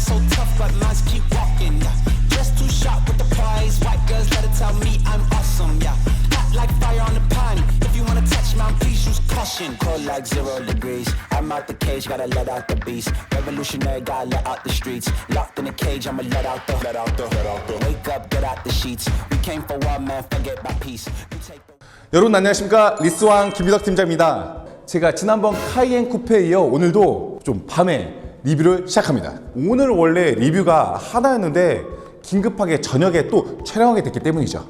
so tough, but minds keep walking. Yeah. Just too sharp with the prize. White girls let it tell me I'm awesome. Yeah. Hot like fire on the pan. If you wanna touch mine, please use caution. Cold like zero degrees. I'm out the cage, gotta let out the beast. Revolutionary, gotta let out the streets. Locked in a cage, I'ma let out the, let out the, let out the. Wake up, get out the sheets. We came for one man, forget about peace. You take the. 여러분 안녕하십니까 리스왕 김유덕 팀장입니다. 제가 지난번 카이엔 쿠페에 이어 오늘도 좀 밤에 리뷰를 시작합니다. 오늘 원래 리뷰가 하나였는데 긴급하게 저녁에 또 촬영하게 됐기 때문이죠.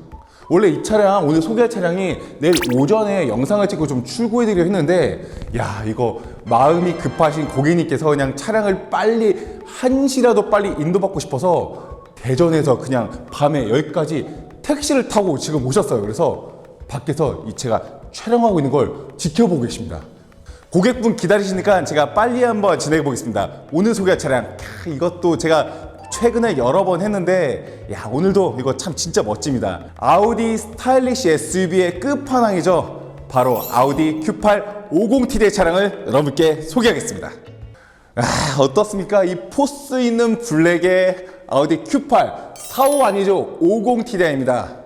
원래 이 차량 오늘 소개할 차량이 내일 오전에 영상을 찍고 좀 출고해드리려 했는데 야 이거 마음이 급하신 고객님께서 그냥 차량을 빨리 한시라도 빨리 인도받고 싶어서 대전에서 그냥 밤에 여기까지 택시를 타고 지금 오셨어요. 그래서 밖에서 이 제가 촬영하고 있는 걸 지켜보고 계십니다. 고객분 기다리시니까 제가 빨리 한번 진행해 보겠습니다. 오늘 소개할 차량 캬, 이것도 제가 최근에 여러 번 했는데 야 오늘도 이거 참 진짜 멋집니다. 아우디 스타일리시 SUV의 끝판왕이죠. 바로 아우디 Q8 50T의 차량을 여러분께 소개하겠습니다. 아, 어떻습니까? 이 포스 있는 블랙의 아우디 Q8 45 아니죠? 50T입니다.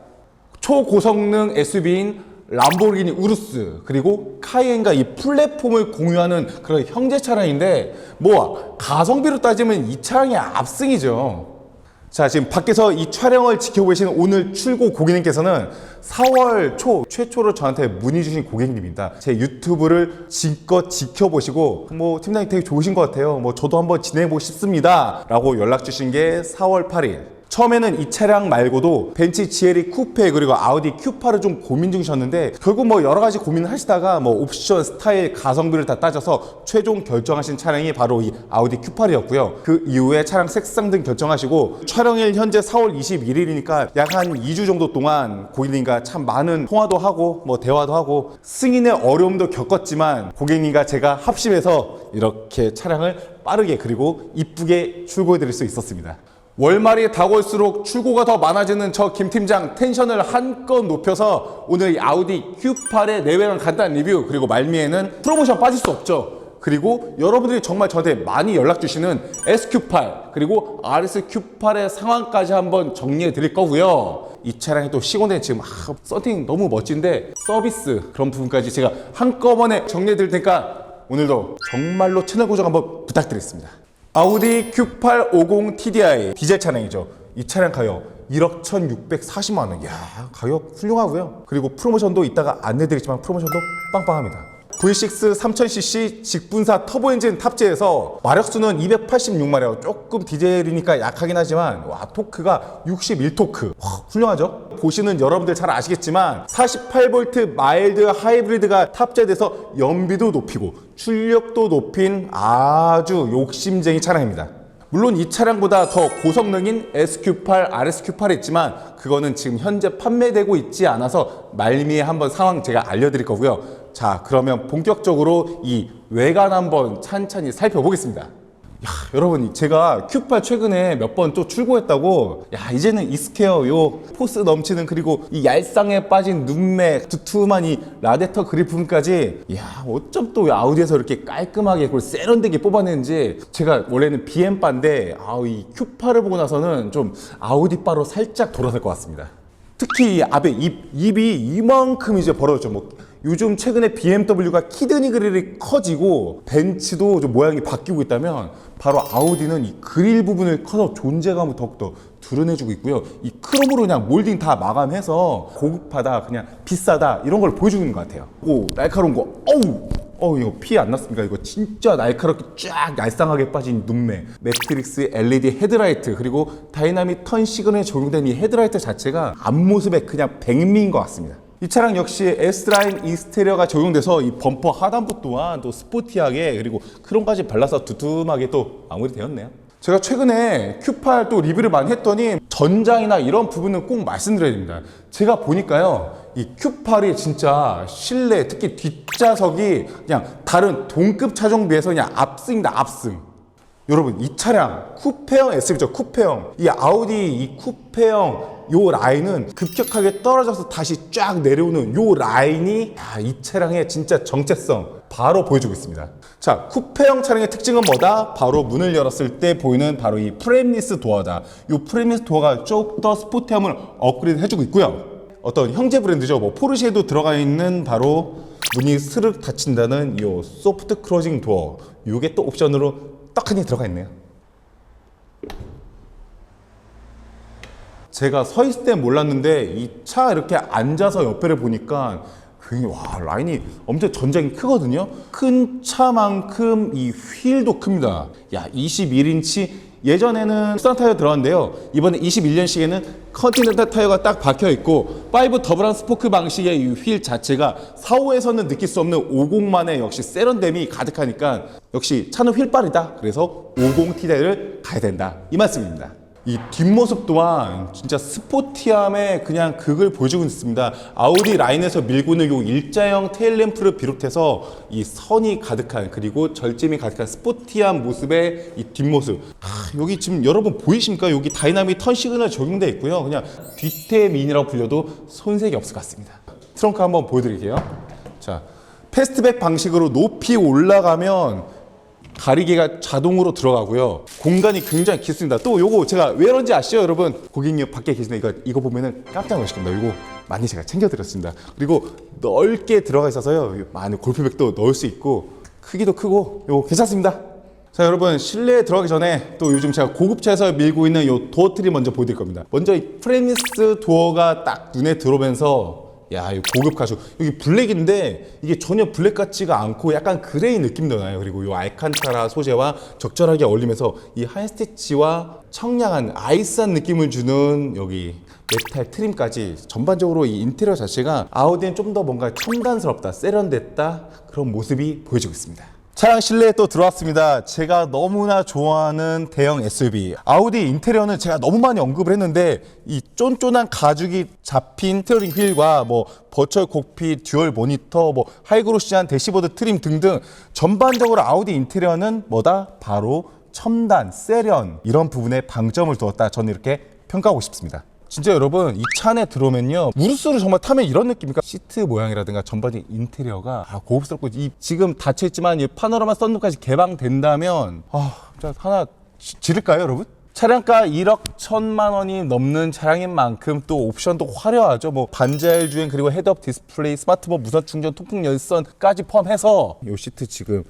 초고성능 SUV인 람보르기니 우루스 그리고 카이엔과 이 플랫폼을 공유하는 그런 형제 차량인데 뭐 가성비로 따지면 이 차량이 압승이죠. 자 지금 밖에서 이 촬영을 지켜보고 계시는 오늘 출고 고객님께서는 4월 초 최초로 저한테 문의 주신 고객님입니다. 제 유튜브를 지껏 지켜보시고 뭐 팀장님 되게 좋으신 것 같아요. 뭐 저도 한번 진행해보고 싶습니다. 라고 연락 주신 게 4월 8일. 처음에는 이 차량 말고도 벤츠 GLE 쿠페 그리고 아우디 Q8을 좀 고민 중이셨는데 결국 뭐 여러 가지 고민을 하시다가 뭐 옵션, 스타일, 가성비를 다 따져서 최종 결정하신 차량이 바로 이 아우디 Q8이었고요. 그 이후에 차량 색상 등 결정하시고 촬영일 현재 4월 21일이니까 약 한 2주 정도 동안 고객님과 참 많은 통화도 하고 뭐 대화도 하고 승인의 어려움도 겪었지만 고객님과 제가 합심해서 이렇게 차량을 빠르게 그리고 이쁘게 출고해 드릴 수 있었습니다. 월말이 다가올수록 출고가 더 많아지는 저 김 팀장 텐션을 한껏 높여서 오늘 이 아우디 Q8의 내외관 간단한 리뷰 그리고 말미에는 프로모션 빠질 수 없죠. 그리고 여러분들이 정말 저한테 많이 연락 주시는 SQ8 그리고 RSQ8의 상황까지 한번 정리해 드릴 거고요. 이 차량이 또 시공된 지금 아, 썬팅 너무 멋진데 서비스 그런 부분까지 제가 한꺼번에 정리해 드릴 테니까 오늘도 정말로 채널 고정 한번 부탁드리겠습니다. 아우디 Q850 TDI 디젤 차량이죠. 이 차량 가격 1억 1,640만 원. 이야, 가격 훌륭하고요. 그리고 프로모션도 이따가 안내드리지만 프로모션도 빵빵합니다. V6 3000cc 직분사 터보 엔진 탑재해서 마력수는 286마력. 조금 디젤이니까 약하긴 하지만 와, 토크가 61토크. 와, 훌륭하죠? 보시는 여러분들 잘 아시겠지만 48V 마일드 하이브리드가 탑재돼서 연비도 높이고 출력도 높인 아주 욕심쟁이 차량입니다. 물론 이 차량보다 더 고성능인 SQ8, RSQ8이 있지만 그거는 지금 현재 판매되고 있지 않아서 말미에 한번 상황 제가 알려드릴 거고요. 자, 그러면 본격적으로 이 외관 한번 찬찬히 살펴보겠습니다. 야, 여러분, 제가 Q8 최근에 몇 번 또 출고했다고, 야, 이제는 익숙해요. 요 포스 넘치는 그리고 이 얄쌍에 빠진 눈매, 두툼한 이 라데터 그립 부분까지, 야, 어쩜 또 아우디에서 이렇게 깔끔하게 그걸 세련되게 뽑아내는지, 제가 원래는 BM바인데, 아우, 이 Q8을 보고 나서는 좀 아우디바로 살짝 돌아설 것 같습니다. 특히 이 앞에 입, 입이 이만큼 이제 벌어졌죠. 뭐 요즘 최근에 BMW가 키드니 그릴이 커지고 벤츠도 좀 모양이 바뀌고 있다면 바로 아우디는 이 그릴 부분을 커서 존재감을 더욱더 드러내주고 있고요. 이 크롬으로 그냥 몰딩 다 마감해서 고급하다, 그냥 비싸다 이런 걸 보여주는 것 같아요. 오 날카로운 거, 어우. 어 이거 피 안 났습니까? 이거 진짜 날카롭게 쫙 얄쌍하게 빠진 눈매 매트릭스 LED 헤드라이트 그리고 다이나믹 턴 시그널에 적용된 이 헤드라이트 자체가 앞모습에 그냥 백미인 것 같습니다 이 차량 역시 S라인 이스테리어가 적용돼서 이 범퍼 하단부 또한 또 스포티하게 그리고 크롬까지 발라서 두툼하게 또 마무리되었네요 제가 최근에 Q8 또 리뷰를 많이 했더니 전장이나 이런 부분은 꼭 말씀드려야 됩니다. 제가 보니까요, 이 Q8이 진짜 실내, 특히 뒷좌석이 그냥 다른 동급 차종 비해서 그냥 압승이다, 압승. 여러분 이 차량 쿠페형 SUV죠 쿠페형. 이 아우디 이 쿠페형 요 라인은 급격하게 떨어져서 다시 쫙 내려오는 요 라인이 야, 이 차량의 진짜 정체성 바로 보여주고 있습니다. 자 쿠페형 차량의 특징은 뭐다? 바로 문을 열었을 때 보이는 바로 이 프레임리스 도어다. 이 프레임리스 도어가 좀더 스포티함을 업그레이드 해주고 있고요. 어떤 형제 브랜드죠. 뭐 포르쉐에도 들어가 있는 바로 문이 스르륵 닫힌다는 이 소프트 크로징 도어. 이게 또 옵션으로 떡하니 들어가 있네요. 제가 서 있을 때 몰랐는데 이 차 이렇게 앉아서 옆에를 보니까 와 라인이 엄청 전장이 크거든요. 큰 차만큼 이 휠도 큽니다. 야 21인치 예전에는 수산 타이어 들어갔는데요. 이번에 21년식에는 컨티넨탈 타이어가 딱 박혀 있고 5 더블한 스포크 방식의 이 휠 자체가 4, 5에서는 느낄 수 없는 50만의 역시 세련됨이 가득하니까 역시 차는 휠빨이다. 그래서 50 T대를 가야 된다. 이 말씀입니다. 이 뒷모습 또한 진짜 스포티함의 그냥 극을 보여주고 있습니다. 아우디 라인에서 밀고 있는 요 일자형 테일램프를 비롯해서 이 선이 가득한 그리고 절짐이 가득한 스포티한 모습의 이 뒷모습. 아, 여기 지금 여러분 보이십니까? 여기 다이나믹 턴 시그널 적용되어 있고요. 그냥 뒤태민이라고 불려도 손색이 없을 것 같습니다. 트렁크 한번 보여드릴게요. 자, 패스트백 방식으로 높이 올라가면 가리개가 자동으로 들어가고요. 공간이 굉장히 깊습니다. 또 요거 제가 왜 그런지 아시죠, 여러분? 고객님 밖에 계시는 이거 이거 보면은 깜짝 놀라실 겁니다. 이거 많이 제가 챙겨드렸습니다. 그리고 넓게 들어가 있어서요. 많은 골프백도 넣을 수 있고 크기도 크고 요거 괜찮습니다. 자 여러분 실내에 들어가기 전에 또 요즘 제가 고급차에서 밀고 있는 요 도어 트리 먼저 보여드릴 겁니다. 먼저 이 프레미스 도어가 딱 눈에 들어오면서 야, 이 고급 가죽. 여기 블랙인데 이게 전혀 블랙 같지가 않고 약간 그레이 느낌도 나요. 그리고 이 알칸타라 소재와 적절하게 어울리면서 이 하얀 스티치와 청량한 아이스한 느낌을 주는 여기 메탈 트림까지 전반적으로 이 인테리어 자체가 아우디는 좀 더 뭔가 첨단스럽다, 세련됐다 그런 모습이 보여지고 있습니다. 차량 실내에 또 들어왔습니다. 제가 너무나 좋아하는 대형 SUV. 아우디 인테리어는 제가 너무 많이 언급을 했는데 이 쫀쫀한 가죽이 잡힌 스티어링 휠과 뭐 버추얼 kok핏, 듀얼 모니터, 뭐 하이그로시한 대시보드 트림 등등 전반적으로 아우디 인테리어는 뭐다? 바로 첨단, 세련 이런 부분에 방점을 두었다. 저는 이렇게 평가하고 싶습니다. 진짜 여러분 이 차 안에 들어오면요 우르스를 정말 타면 이런 느낌입니까 시트 모양이라든가 전반적인 인테리어가 아, 고급스럽고 이 지금 닫혀있지만 이 파노라마 썬루까지 개방된다면 아 진짜 하나 지- 지를까요 여러분? 차량가 1억 1천만 원이 넘는 차량인 만큼 또 옵션도 화려하죠. 뭐 반자율 주행 그리고 헤드업 디스플레이, 스마트폰 무선 충전, 통풍 열선까지 포함해서 이 시트 지금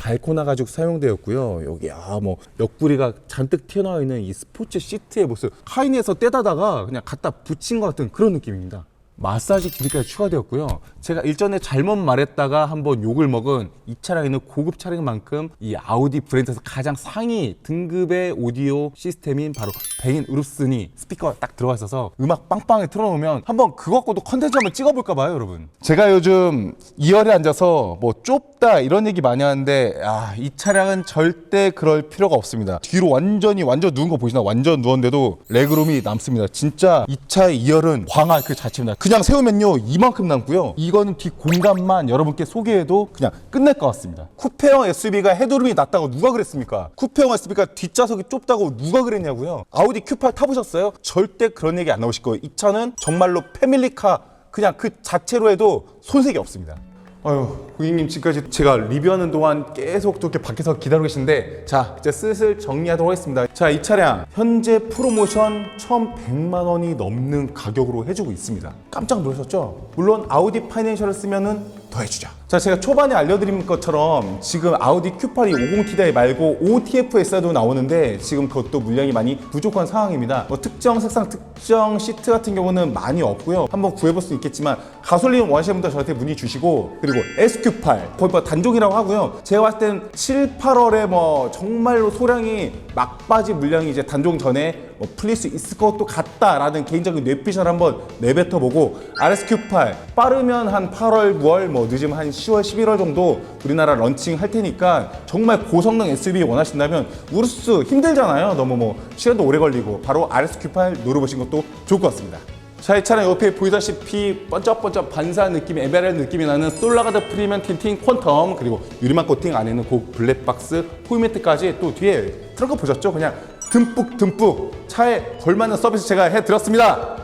발코나 가죽 사용되었고요. 여기 아뭐 옆구리가 잔뜩 튀어나와 있는 이 스포츠 시트의 모습 카인에서 떼다다가 그냥 갖다 붙인 것 같은 그런 느낌입니다. 마사지 기능까지 추가되었고요. 제가 일전에 잘못 말했다가 한번 욕을 먹은 이 차량에는 고급 차량인 만큼 이 아우디 브랜드에서 가장 상위 등급의 오디오 시스템인 바로 베인 우르스니 스피커가 딱 들어가 있어서 음악 빵빵하게 틀어놓으면 한번 그거 갖고도 컨텐츠 한번 찍어볼까 봐요, 여러분. 제가 요즘 2열에 앉아서 뭐 좁다 이런 얘기 많이 하는데 아, 이 차량은 절대 그럴 필요가 없습니다. 뒤로 완전히 완전 누운 거 보시나 완전 누웠는데도 레그룸이 남습니다. 진짜 이 차의 2열은 광활 그 자체입니다. 그냥 세우면요 이만큼 남고요. 이거는 뒷 공간만 여러분께 소개해도 그냥 끝낼 것 같습니다. 쿠페형 SUV가 헤드룸이 낮다고 누가 그랬습니까? 쿠페형 SUV가 뒷좌석이 좁다고 누가 그랬냐고요? 아우디 Q8 타보셨어요? 절대 그런 얘기 안 나오실 거예요. 이 차는 정말로 패밀리카 그냥 그 자체로 해도 손색이 없습니다. 아유, 고객님 지금까지 제가 리뷰하는 동안 계속 또 이렇게 밖에서 기다리고 계신데 자, 이제 슬슬 정리하도록 하겠습니다. 자, 이 차량 현재 프로모션 1,100만 원이 넘는 가격으로 해주고 있습니다. 깜짝 놀라셨죠? 물론 아우디 파이낸셜을 쓰면은 더 해주죠. 자, 제가 초반에 알려드린 것처럼 지금 아우디 Q8이 50T다이 말고 OTFS도 나오는데 지금 그것도 물량이 많이 부족한 상황입니다. 뭐 특정 색상, 특정 시트 같은 경우는 많이 없고요. 한번 구해볼 수 있겠지만 가솔린 원하시는 분들 저한테 문의 주시고 그리고 SQ8 거의 뭐 단종이라고 하고요. 제가 봤을 땐 7, 8월에 뭐 정말로 소량이 막바지 물량이 이제 단종 전에 뭐 풀릴 수 있을 것도 같다라는 개인적인 뇌피셜 한번 내뱉어보고 RSQ8 빠르면 한 8월, 9월 뭐 늦으면 한 10월, 11월 정도 우리나라 런칭 할 테니까 정말 고성능 SUV 원하신다면 우르스 힘들잖아요. 너무 뭐 시간도 오래 걸리고 바로 RSQ8 노려보신 것도 좋을 것 같습니다. 자, 이 차량 옆에 보이다시피 번쩍번쩍 반사한 느낌이 에메랄드 느낌이 나는 솔라가드 프리미엄 틴팅 퀀텀 그리고 유리막 코팅 안에는 고 블랙박스 포이매트까지 또 뒤에 트렁크 보셨죠? 그냥 듬뿍 듬뿍 차에 걸맞는 서비스 제가 해드렸습니다.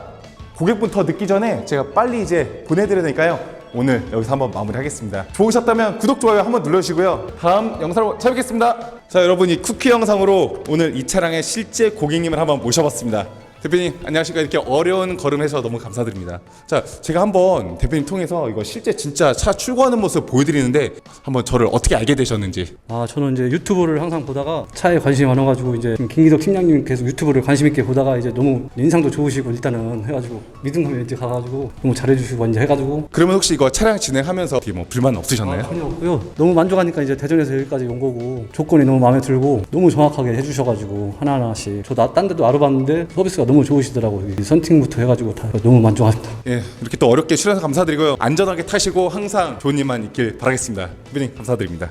고객분 더 늦기 전에 제가 빨리 이제 보내드려야 되니까요. 오늘 여기서 한번 마무리하겠습니다. 좋으셨다면 구독, 좋아요 한번 눌러주시고요. 다음 영상으로 찾아뵙겠습니다. 자, 여러분 이 쿠키 영상으로 오늘 이 차량의 실제 고객님을 한번 모셔봤습니다. 대표님 안녕하십니까 이렇게 어려운 걸음 해서 너무 감사드립니다. 자 제가 한번 대표님 통해서 이거 실제 진짜 차 출고하는 모습 보여드리는데 한번 저를 어떻게 알게 되셨는지 아 저는 이제 유튜브를 항상 보다가 차에 관심이 많아가지고 이제 김기덕 팀장님 계속 유튜브를 관심 있게 보다가 이제 너무 인상도 좋으시고 일단은 해가지고 믿음감이 이제 가가지고 너무 잘해주시고 이제 해가지고 그러면 혹시 이거 차량 진행하면서 어떻게 뭐 불만 없으셨나요? 전혀 없고요. 너무 만족하니까 이제 대전에서 여기까지 온 거고 조건이 너무 마음에 들고 너무 정확하게 해주셔가지고 하나하나씩 저딴 데도 알아봤는데 서비스가 너무 좋으시더라고요. 이 선팅부터 해가지고 다 너무 만족합니다. 예 이렇게 또 어렵게 출연해서 감사드리고요 안전하게 타시고 항상 좋은 일만 있길 바라겠습니다 대표님 감사드립니다